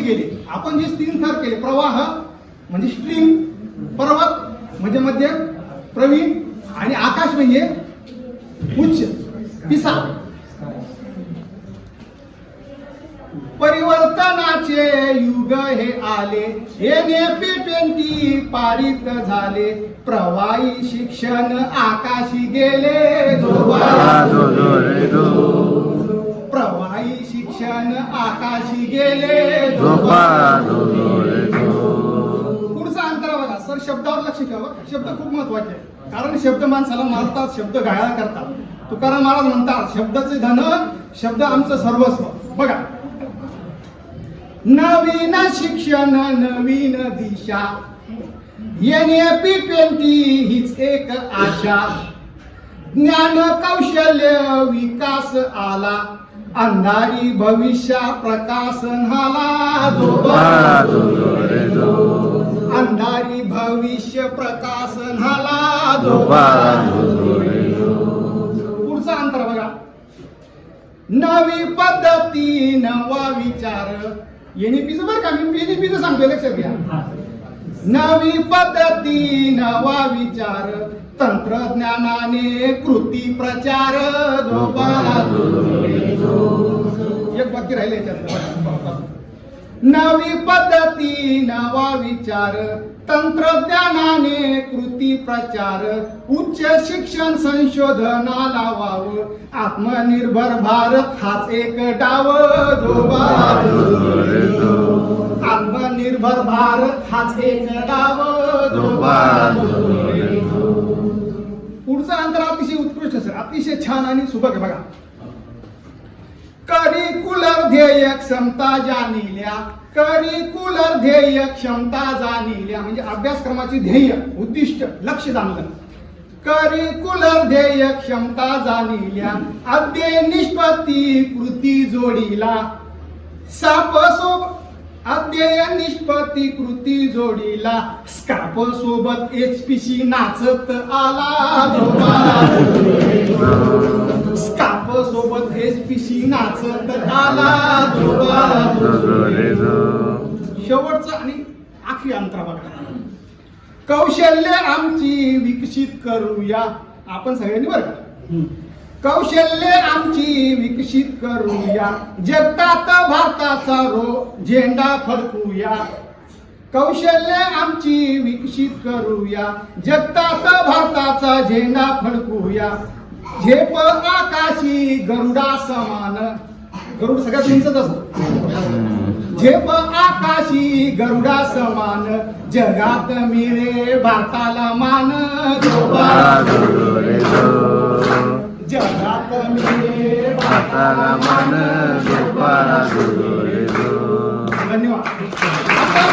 कशी गेली? आपण जे तीन थर केले प्रवाह म्हणजे स्ट्रीम पर्वत म्हणजे मध्य प्रवीण आणि आकाश म्हणजे उच्च पिसा परिवर्तनाचे युग हे आले एनएपी ट्वेंटी पारित झाले. प्रवाही शिक्षण आकाशी गेले. शिक्षण आकाशी गेले. पुढचा अंतर बघा. सर शब्दावर लक्ष ठेवा शब्द खूप महत्त्वाचे आहे कारण शब्द माणसाला मारतात शब्द गाळा करतात. तुकाराम महाराज म्हणतात शब्दाचे धन शब्द आमचं सर्वस्व. बघा. नवीन शिक्षण नवीन दिशा. एन पी ट्वेंटी हीच एक आशा. ज्ञान कौशल्य विकास आला. अंधारी भविष्य do. अंधारी भविष्य do. पुढचा अंतर बघा. नवी पद्धती नवा विचार. एनईपीचं बरं का? मी एनईपीचं सांगतोय लक्षात घ्या. नवी पद्धती नवा विचार. तंत्रज्ञानाने कृती प्रचार. Do बाकी राहिले नवी पद्धती नवा विचार तंत्रज्ञानाने कृती प्रचार उच्च शिक्षण संशोधनाला वाव आत्मनिर्भर भारत हाच एक डाव आत्मनिर्भर भारत हाच एक डाव पुढचं अंतर अतिशय उत्कृष्ट सर. अतिशय छान आणि सुबक बघा. करिकुल ध्येय क्षमता जाणिल्या करिकुलर ध्येय क्षमता जाणिल्या म्हणजे अभ्यासक्रमाची ध्येय उद्दिष्ट लक्ष जाणलं करिकुलर ध्येय क्षमता जाणिल्या अध्यय निष्पत्ती कृती जोडीला. साप सोबत अध्यय निष्पत्ती कृती जोडीला. स्काप सोबत एचपीसी नाचत आला सोबत एच पी सी नाचत आला. शेवटचं आणि आखरी अंतरा बघा. कौशल्य आमची विकसित करूया. आपण सगळ्यांनी बरं कौशल्य आमची विकसित करूया. जगतात भारताचा रो झेंडा फडकूया. कौशल्य आमची विकसित करूया. जगतात भारताचा झेंडा फडकूया. झेप आकाशी गरुडा समान गरुड सगळ्यात उंचच असतो झेप आकाशी गरुडा समान जगात मिळे भारताला मान जगात मिळे भारताला मान धन्यवाद.